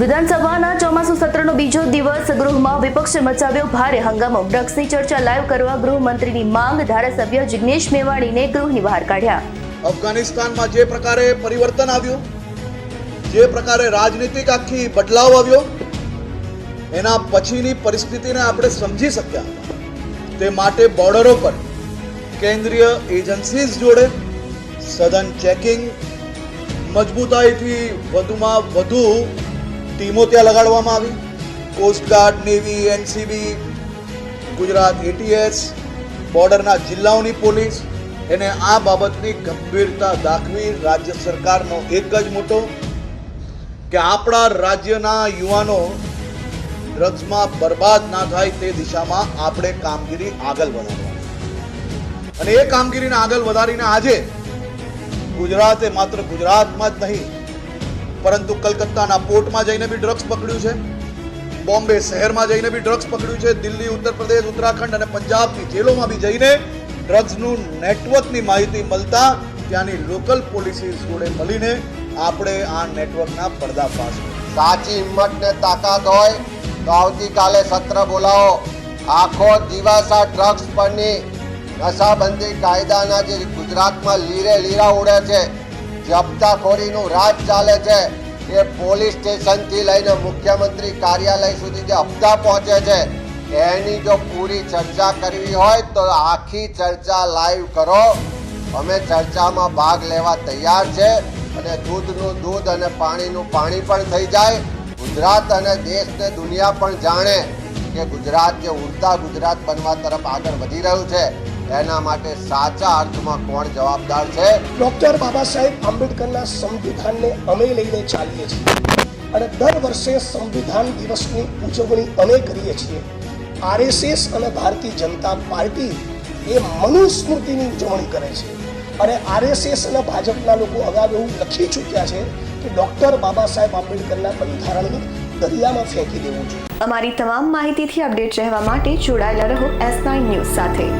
વિધાનસભાના ચોમાસુ સત્રનો બીજો દિવસ ગૃહમાં વિપક્ષે મચાવ્યો ભારે હંગામો. ડ્રગ્સની ચર્ચા લાઈવ કરવા ગૃહમંત્રીની માંગ, ધારાસભ્ય જિગ્નેશ મેવાણીને ગૃહની બહાર કાઢ્યા. અફઘાનિસ્તાનમાં જે પ્રકારે પરિવર્તન આવ્યું, જે પ્રકારે રાજનીતિક આખી બદલાવ આવ્યો, એના પછીની પરિસ્થિતિને આપણે સમજી શક્યા તે માટે બોર્ડરો પર કેન્દ્રીય એજન્સીઝ જોડે સઘન ચેકિંગ, મજબૂતાઈથી વધુમાં વધુ ટીમો ત્યાં લગાડવામાં આવી. Coastguard navy NCB Gujarat ATS બોર્ડરના જિલ્લાઓની પોલીસ. એને આ બાબતની ગંભીરતા દાખવી રાજ્ય સરકારનો એક જ મોટો કે આપણા રાજ્યના યુવાનો ડ્રગ્સમાં બરબાદ ના થાય તે દિશામાં આપણે કામગીરી આગળ વધારવાની. અને એ કામગીરીને આગળ વધારીને આજે ગુજરાતે માત્ર ગુજરાતમાં જ નહીં પરંતુ કલકત્તાના પોર્ટમાં જઈને બી ડ્રગ્સ પકડ્યું છે. બોમ્બે શહેરમાં જઈને બી ડ્રગ્સ પકડ્યું છે. દિલ્હી, ઉત્તર પ્રદેશ, ઉત્તરાખંડ અને પંજાબની જેલોમાં બી જઈને ડ્રગ્સનું નેટવર્કની માહિતી મળતા ત્યાંની લોકલ પોલીસીસ જોડે મળીને આપણે આ નેટવર્કના પર્દાફાશ. સાચી હિંમત ને તાકાત હોય તો આવતીકાલે સત્ર બોલાવો. આખો દિવસ ડ્રગ્સ પરની નશાબંધી કાયદાના જે ગુજરાતમાં લીરે લીરા ઉડે છે. જપ્તાખોરીનું રાજ ચાલે છે એ પોલીસ સ્ટેશનથી લઈને મુખ્યમંત્રી કાર્યાલય સુધી જે હપ્તા પહોંચે છે, એની જો પૂરી ચર્ચા કરવી હોય તો આખી ચર્ચા લાઈવ કરો. અમે ચર્ચામાં ભાગ લેવા તૈયાર છે અને દૂધનું દૂધ અને પાણીનું પાણી પણ થઈ જાય. ગુજરાત અને દેશને દુનિયા પણ જાણે કે ગુજરાત જે ઉડતા ગુજરાત બનવા તરફ આગળ વધી રહ્યું છે. એના માટે સાચા અર્થમાં કોણ જવાબદાર છે? ડોક્ટર બાબા સાહેબ આંબેડકરના સંવિધાનને અમે લઈને ચાલીએ છીએ અને દર વર્ષે સંવિધાન દિવસની ઉજવણી અમે કરીએ છીએ. આરએસએસ અને ભારતીય જનતા પાર્ટી એ મનુસ્મૃતિની ઉજવણી કરે છે. અને આરએસએસ અને ભાજપના લોકો અગાઉ એવું લખી ચૂક્યા છે કે ડોક્ટર બાબા સાહેબ આંબેડકરના બંધારણને દરિયામાં ફેંકી દેવું જોઈએ. અમારી તમામ માહિતીથી અપડેટ રહેવા માટે જોડાયેલા રહો એસ નાઇન ન્યૂઝ સાથે.